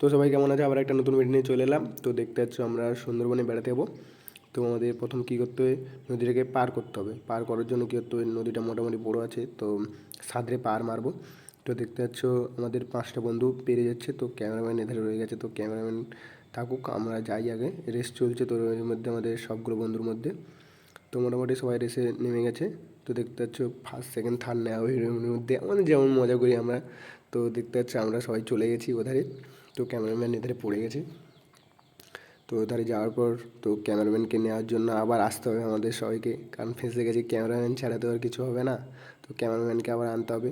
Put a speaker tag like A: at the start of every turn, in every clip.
A: তো সবাই কেমন আছে? আবার একটা নতুন ভিডিও নিয়ে চলে এলাম। তো দেখতে পাচ্ছ আমরা সুন্দরবনে বেড়াতে যাব। তো আমাদের প্রথম কী করতে হবে? নদীটাকে পার করতে হবে। পার করার জন্য কী করতে হবে? নদীটা মোটামুটি বড় আছে, তো সাঁতরে পার মারবো। তো দেখতে পাচ্ছ আমাদের পাঁচটা বন্ধু পেরে যাচ্ছে। তো ক্যামেরাম্যান এধারে রয়ে গেছে। তো ক্যামেরাম্যান থাকুক, আমরা যাই আগে। রেস চলছে তো এর মধ্যে, আমাদের সবগুলো বন্ধুর মধ্যে। তো মোটামুটি সবাই রেসে নেমে গেছে। তো দেখতে পাচ্ছ ফার্স্ট সেকেন্ড থার্ড নেওয়া এর মধ্যে। আমাদের যেমন মজা করি আমরা। তো দেখতে পাচ্ছ আমরা সবাই চলে গেছি ওধারে। তো ক্যামেরাম্যান এধারে পড়ে গেছে। তো ওধারে যাওয়ার পর তো ক্যামেরাম্যানকে নেওয়ার জন্য আবার আসতে হবে আমাদের সবাইকে। কারণ ফেঁসে গেছে, ক্যামেরাম্যান ছাড়া তো আর কিছু হবে না। তো ক্যামেরাম্যানকে আবার আনতে হবে।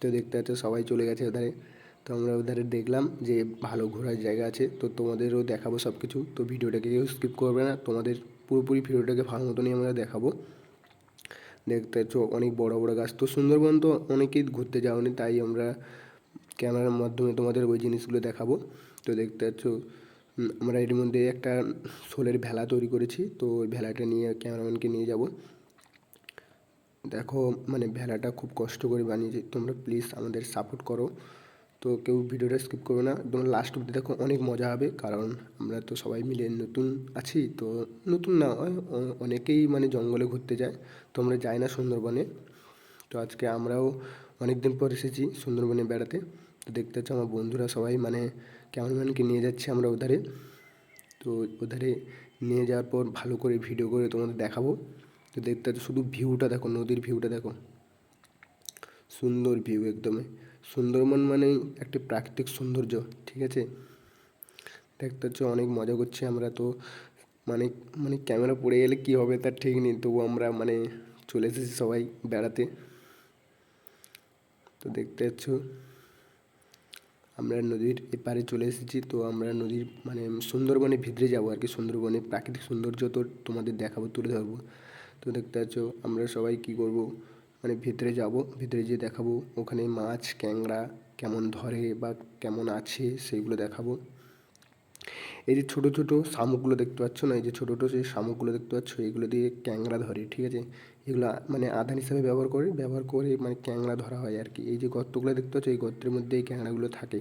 A: তো দেখতে পাচ্ছ সবাই চলে গেছে ওধারে। তো আমরা ওধারে দেখলাম যে ভালো ঘোরার জায়গা আছে। তো তোমাদেরও দেখাবো সব কিছু তো ভিডিওটাকে কেউ স্কিপ করবে না। তোমাদের পুরোপুরি ভিডিওটাকে ভালো মতনই আমরা দেখাবো। দেখতে পাচ্ছ অনেক বড় বড় গাছ। তো সুন্দরবন তো অনেকেই ঘুরতে যাওনি, তাই আমরা ক্যামেরার মাধ্যমে তোমাদের ওই জিনিসগুলো দেখাবো। তো দেখতে পাচ্ছ আমরা এর মধ্যে একটা শোলের ভেলা তৈরি করেছি। তো ওই ভেলাটা নিয়ে ক্যামেরাম্যানকে নিয়ে যাব। দেখো মানে ভেলাটা খুব কষ্ট করে বানিয়েছি। তোমরা প্লিজ আমাদের সাপোর্ট করো। তো কেউ ভিডিওটা স্কিপ করবে না তোমরা লাস্ট অব্দি দেখো অনেক মজা হবে, কারণ আমরা তো সবাই মিলে নতুন আছি, তো নতুন না অনেকেই মানে জঙ্গলে ঘুরতে যায়, তো আমরা যাই না সুন্দরবনে। তো আজকে আমরাও অনেক দিন পর এসেছি সুন্দরবনে বেড়াতে, তো দেখতে পাচ্ছ আমার বন্ধুরা সবাই মানে ক্যামেরাম্যানকে নিয়ে যাচ্ছি আমরা ওধারে। তো ওধারে নিয়ে যাওয়ার পর ভালো করে ভিডিও করে তোমাদের দেখাবো। তো দেখতে শুধু ভিউটা দেখো, নদীর ভিউটা দেখো। সুন্দর ভিউ একদমই। সুন্দরবন মানেই একটি প্রাকৃতিক সৌন্দর্য, ঠিক আছে? দেখতে হচ্ছে অনেক মজা করছি আমরা, তো মানে মানে ক্যামেরা পড়ে গেলে কী হবে তার ঠিক নেই, তবু আমরা মানে চলে এসেছি সবাই বেড়াতে। তো দেখতে পাচ্ছ, আমরা নদীর এপারে চলে এসেছি, তো আমরা নদীর মানে সুন্দরবনে ভিতরে যাব আর কি, সুন্দরবনে প্রাকৃতিক সৌন্দর্য তো তোমাদের দেখাবো, তুলে ধরবো। তো দেখতে পাচ্ছ, আমরা সবাই কি করব? মানে ভিতরে যাব, ভিতরে গিয়ে দেখাবো ওখানে মাছ, ক্যাংড়া কেমন ধরে বা কেমন আছে সেইগুলো দেখাবো। এই যে ছোটো ছোটো শামুকগুলো দেখতে পাচ্ছ না? এই যে ছোটো ছোটো যে শামুকগুলো দেখতে পাচ্ছ, এগুলো দিয়ে ক্যাংড়া ধরে, ঠিক আছে? এগুলো মানে আধান হিসাবে ব্যবহার করে ব্যবহার করে মানে ক্যাংড়া ধরা হয় আর কি। এই যে গর্তগুলো দেখতে পাচ্ছ, এই গর্তের মধ্যে এই ক্যাংড়াগুলো থাকে।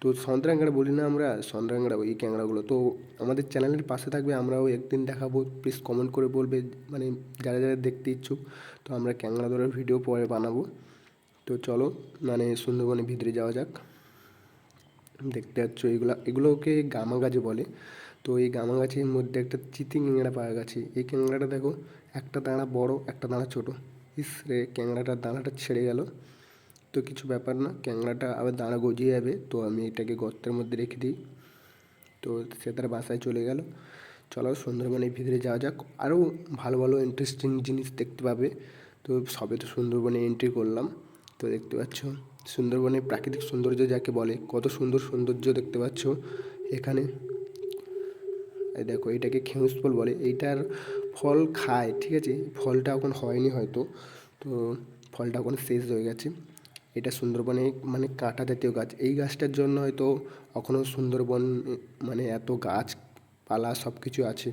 A: তো সন্ত্রাংড়া বলি না আমরা সন্ত্রাংড়া ওই ক্যাংড়াগুলো তো আমাদের চ্যানেলের পাশে থাকবে, আমরাও একদিন দেখাবো। প্লিজ কমেন্ট করে বলবে মানে যারা যারা দেখতে ইচ্ছুক, তো আমরা ক্যাংড়া ধরার ভিডিও পরে বানাবো। তো চলো মানে সুন্দরবনের ভিতরে যাওয়া যাক। দেখতে পাচ্ছ এগুলো, এগুলোকে গামা গাছ বলে। তো এই গামা গাছের মধ্যে একটা চিতি ক্যাংড়া পাওয়া গেছে। এই ক্যাংড়াটা দেখো, একটা দাঁড়া বড়, একটা দাঁড়া ছোটো। ইস রে ক্যাংড়াটার দাঁড়াটা ছেড়ে গেল। তো কিছু ব্যাপার না, ক্যাংড়াটা আবার দাঁড়া গজিয়ে যাবে, তো আমি এটাকে গর্তের মধ্যে রেখে দিই। তো সে তার বাসায় চলে গেল। চলো সুন্দরবনের ভিতরে যাওয়া যাক। আরও ভালো ভালো ইন্টারেস্টিং জিনিস দেখতে পাবে। তো সবে তো সুন্দরবনে এন্ট্রি করলাম। তো দেখতে পাচ্ছ, সুন্দরবনের প্রাকৃতিক সৌন্দর্য যাকে বলে, কত সুন্দর সৌন্দর্য দেখতে পাচ্ছ এখানে। দেখো, এটাকে খেউস ফল বলে। এইটার ফল খায়, ঠিক আছে? ফলটা এখন হয়নি হয়তো। তো ফলটা এখন শেষ হয়ে গেছে। এটা সুন্দরবনে মানে কাঁটা জাতীয় গাছ। এই গাছটার জন্য হয়তো এখনও সুন্দরবন মানে এত গাছপালা সব কিছু আছে।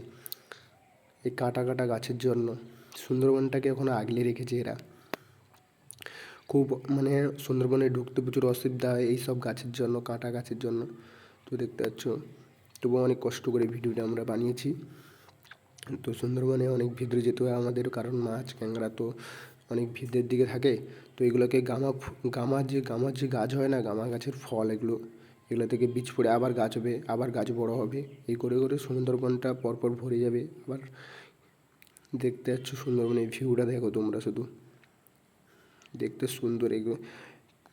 A: এই কাঁটা কাটা গাছের জন্য। সুন্দরবনটাকে এখনও আগলে রেখেছে এরা। খুব মানে সুন্দরবনে ঢুকতে প্রচুর অসুবিধা হয় এইসব গাছের জন্য, কাঁটা গাছের জন্য। তো দেখতে পাচ্ছ, তবুও অনেক কষ্ট করে ভিডিওটা আমরা বানিয়েছি। তো সুন্দরবনে অনেক ভিতরে যেতে হয় আমাদের, কারণ মাছ ক্যাংড়া তো অনেক ভিতরের দিকে থাকে। তো এগুলোকে গামা গামার যে গামার যে গাছ হয় না, গামা গাছের ফল এগুলো এগুলো থেকে বীজ পড়ে আবার গাছ হবে, আবার গাছ বড় হবে, এই করে করে সুন্দরবনটা পরপর ভরে যাবে। আবার দেখতে যাচ্ছ সুন্দরবনের ভিউটা দেখো তোমরা শুধু। দেখতে সুন্দর এগুলো।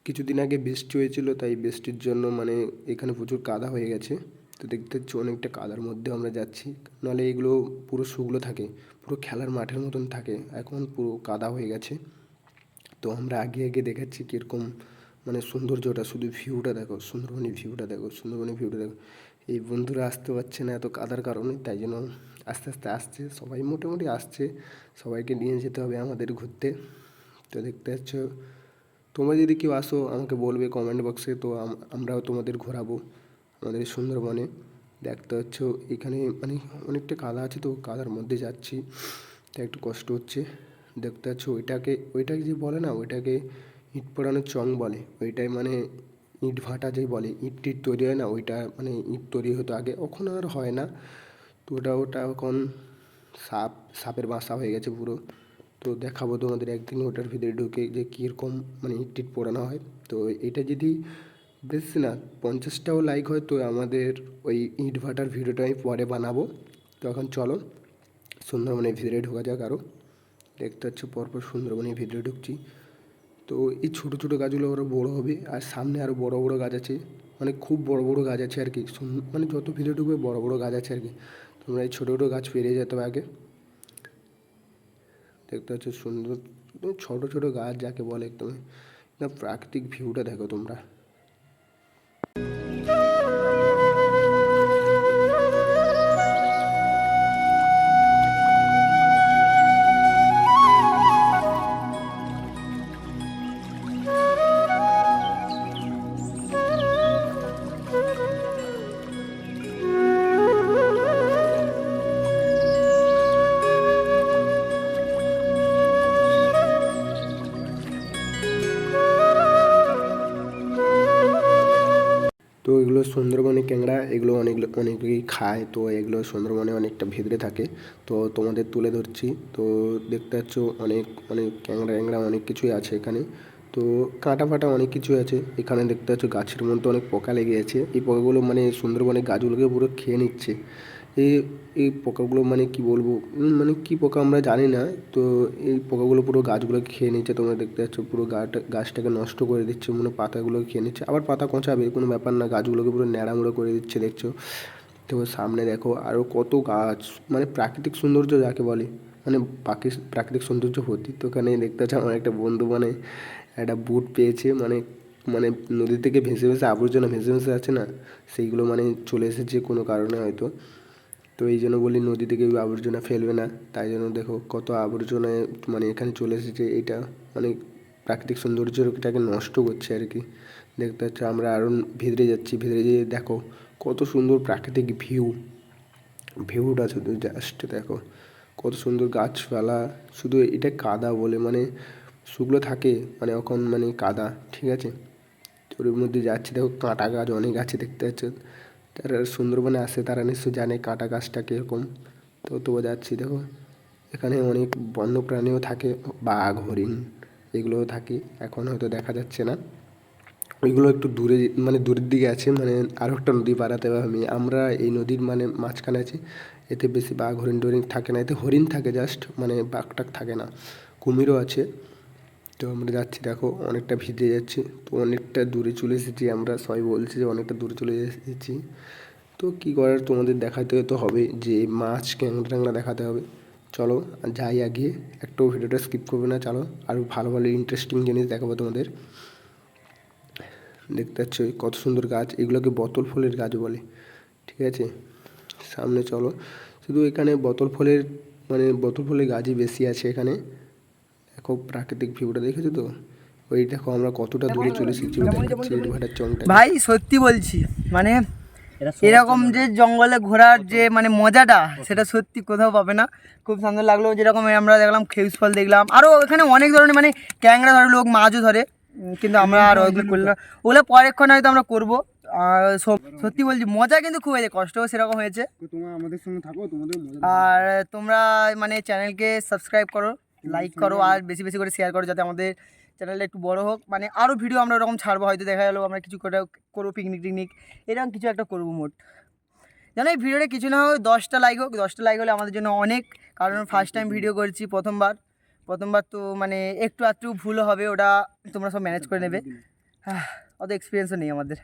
A: কিছুদিন আগে বৃষ্টি হয়েছিল, তাই বৃষ্টির জন্য মানে এখানে প্রচুর কাদা হয়ে গেছে। তো দেখতে হচ্ছে অনেকটা কাদার মধ্যে আমরা যাচ্ছি। নাহলে এগুলো পুরো শুকনো থাকে, পুরো খেলার মাঠের মতন থাকে। এখন পুরো কাদা হয়ে গেছে। তো আমরা আগে আগে দেখাচ্ছি কীরকম মানে সৌন্দর্যটা, শুধু ভিউটা দেখো, সুন্দরবনের ভিউটা দেখো, সুন্দরবনের ভিউটা দেখো। এই বন্ধুরা আসতে পারছে না এত কাদার কারণে, তাই জন্য আস্তে আস্তে আসছে, সবাই মোটামুটি আসছে। সবাইকে নিয়ে যেতে হবে আমাদের ঘুরতে। তো দেখতে পাচ্ছ, তোমরা যদি কেউ আসো, আমাকে বলবে কমেন্ট বক্সে তো আমরাও তোমাদের ঘোরাবো আমাদের সুন্দরবনে। দেখতে হচ্ছে এখানে মানে অনেকটা কাদা আছে তো, কাদার মধ্যে যাচ্ছি, তাই একটু কষ্ট হচ্ছে। দেখতে পাচ্ছ, ওইটাকে ওইটাকে যে বলে না, ওইটাকে ইট পোড়ানোর চং বলে। ওইটাই মানে ইট ভাটা যে বলে, ইট টিট তৈরি হয় না, ওইটা মানে ইট তৈরি হতো আগে, এখন আর হয় না। তো ওটা ওটা এখন সাপ, সাপের বাসা হয়ে গেছে পুরো। তো দেখাবো তোমাদের একদিন ওটার ভিতরে ঢুকে যে কীরকম মানে ইট টিট পোড়ানো হয়। তো এটা যদি বেশি না, পঞ্চাশটাও লাইক হয়, তো আমাদের ওই ইট ভাটার ভিডিওটা আমি পরে বানাবো। তো এখন চলো, সুন্দরবনের ভিতরে ঢোকা যাক আরও দেখতে পাচ্ছ পরপর সুন্দরবনের ভিতরে ঢুকছি। তো এই ছোটো ছোটো গাছগুলো আরও বড়ো হবে আর সামনে আরও বড় বড় গাছ আছে। মানে খুব বড় বড় গাছ আছে আর কি। মানে যত ভিতরে ঢুকবে বড় বড় গাছ আছে আর কি। তোমরা এই ছোটো ছোটো গাছ পেরিয়ে যেতে হবে আগে। দেখতে পাচ্ছ সুন্দর, ছোটো ছোটো গাছ যাকে বলে একদম প্রাকৃতিক ভিউটা দেখো তোমরা। সুন্দরবনে ক্যাংড়া এগুলো অনেক অনেকেই খায়। তো এগুলো সুন্দরবনে অনেকটা ভিতরে থাকে। তো তোমাদের তুলে ধরছি। তো দেখতে পাচ্ছ অনেক অনেক ক্যাংড়া ট্যাংরা অনেক কিছুই আছে এখানে। তো কাঁটা ফাটা অনেক কিছুই আছে। এখানে দেখতে পাচ্ছ গাছের মধ্যে অনেক পোকা লেগে আছে। এই পোকাগুলো মানে সুন্দরবনে গাছগুলোকে পুরো খেয়ে নিচ্ছে। এই এই পোকাগুলো মানে কি বলব? মানে কি পোকা আমরা জানি না। তো এই পোকাগুলো পুরো গাছগুলোকে খেয়ে নিচ্ছে, তোমরা দেখতে পাচ্ছ। পুরো গাটা, গাছটাকে নষ্ট করে দিচ্ছে মানে পাতাগুলোকে খেয়ে নিচ্ছে। আবার পাতা কঁচাবে, কোনো ব্যাপার না, গাছগুলোকে পুরো ন্যাড়ামুড়ো করে দিচ্ছে, দেখছ? তো সামনে দেখো আরও কত গাছ মানে প্রাকৃতিক সৌন্দর্য যাকে বলে। মানে পাখি, প্রাকৃতিক সৌন্দর্য ভর্তি তো ওখানে দেখতে পাচ্ছ, আমার একটা বন্ধু মানে একটা বুট পেয়েছে মানে মানে নদী থেকে ভেসে ভেসে আবর্জনা ভেসে ভেসে আছে না? সেইগুলো মানে চলে এসেছে কোনো কারণে হয়তো। তো এই জন্য বলি নদী থেকে ওই আবর্জনা ফেলবে না, তাই জন্য দেখো কত আবর্জনায় মানে এখানে চলে এসেছে, এটা অনেক প্রাকৃতিক সৌন্দর্যটাকে নষ্ট করছে আর কি। দেখতে পাচ্ছ আমরা আরও ভিতরে যাচ্ছি, ভিতরে যেয়ে দেখো কত সুন্দর প্রাকৃতিক ভিউ, ভিউটা শুধু জাস্ট দেখো কত সুন্দর গাছপালা, শুধু এটা কাদা বলে মানে শুকনো থাকে মানে এখন মানে কাদা, ঠিক আছে? ওর মধ্যে যাচ্ছি, দেখো কাঁটা গাছ অনেক আছে দেখতে পাচ্ছ যারা সুন্দরবনে আসে তারা নিশ্চয় জানে কাঁটা গাছটা কীরকম। তো তবু যাচ্ছি, দেখো। এখানে অনেক বন্য প্রাণীও থাকে, বাঘ, হরিণ, এগুলোও থাকে। এখন হয়তো দেখা যাচ্ছে না। ওইগুলো একটু দূরে মানে দূরের দিকে আছে মানে আরও একটা নদী পাড়াতে আমি। আমরা এই নদীর মানে মাঝখানে আছি। এতে বেশি বাঘ, হরিণ, টরিণ থাকে না। এতে হরিণ থাকে জাস্ট মানে বাঘ টাক থাকে না। কুমিরও আছে। তো আমরা যাচ্ছি, দেখো অনেকটা ভিজে যাচ্ছি, তো অনেকটা দূরে চলে এসেছি আমরা, সবাই বলছি যে অনেকটা দূরে চলে এসেছি। তো কী করার তোমাদের দেখাতে তো হবে যে মাছ ক্যাংড়া ট্যাংরা দেখাতে হবে। চলো যাই আগে একটাও ভিডিওটা স্কিপ করবে না, চলো। আরও ভালো ভালো ইন্টারেস্টিং জিনিস দেখাবো তোমাদের। দেখতে পাচ্ছ কত সুন্দর গাছ, এগুলোকে বোতল ফুলের গাছ বলে, ঠিক আছে? সামনে চলো, শুধু এখানে বোতল ফুলের মানে বোতল ফুলের গাছই বেশি আছে এখানে। দেখো প্রাকৃতিক ভিউটা দেখেছ তো? ওই দেখো আমরা কতটা দূরে চলে এসেছি ভাটার চংটা
B: ভাই সত্যি বলছি মানে এরকম যে জঙ্গলে ঘোরার যে মানে মজাটা সেটা সত্যি কোথাও পাবে না। খুব সুন্দর লাগল যেরকম আমরা দেখলাম খেউস ফল দেখলাম। আরও এখানে অনেক ধরনের মানে ক্যাংরা ধরে লোক মাছও ধরে। কিন্তু আমরা আর ওগুলো করলাম না। ওগুলো পরেক্ষণ হয়তো আমরা করব। সত্যি বলছি মজা কিন্তু খুব হয়েছে কষ্টও সেরকম হয়েছে।
C: তোমরা আমাদের সঙ্গে থাকো তোমাদের
B: আর তোমরা মানে চ্যানেলকে সাবস্ক্রাইব করো। লাইক করো আর বেশি বেশি করে শেয়ার করো যাতে আমাদের চ্যানেলটা একটু বড় হোক। মানে আরও ভিডিও আমরা ওরকম ছাড়বো হয়তো দেখা গেলো আমরা কিছু করে করব পিকনিক টিকনিক এরকম কিছু একটা করব মোট। জানো এই ভিডিওটা কিছু না হোক দশটা লাইক হোক দশটা লাইক হলে আমাদের জন্য অনেক কারণ ফার্স্ট টাইম ভিডিও করছি প্রথমবার। প্রথমবার তো মানে একটু আধটু ভুল হবে ওটা তোমরা সব ম্যানেজ করে নেবে। হ্যাঁ, অত এক্সপিরিয়েন্সও নেই আমাদের।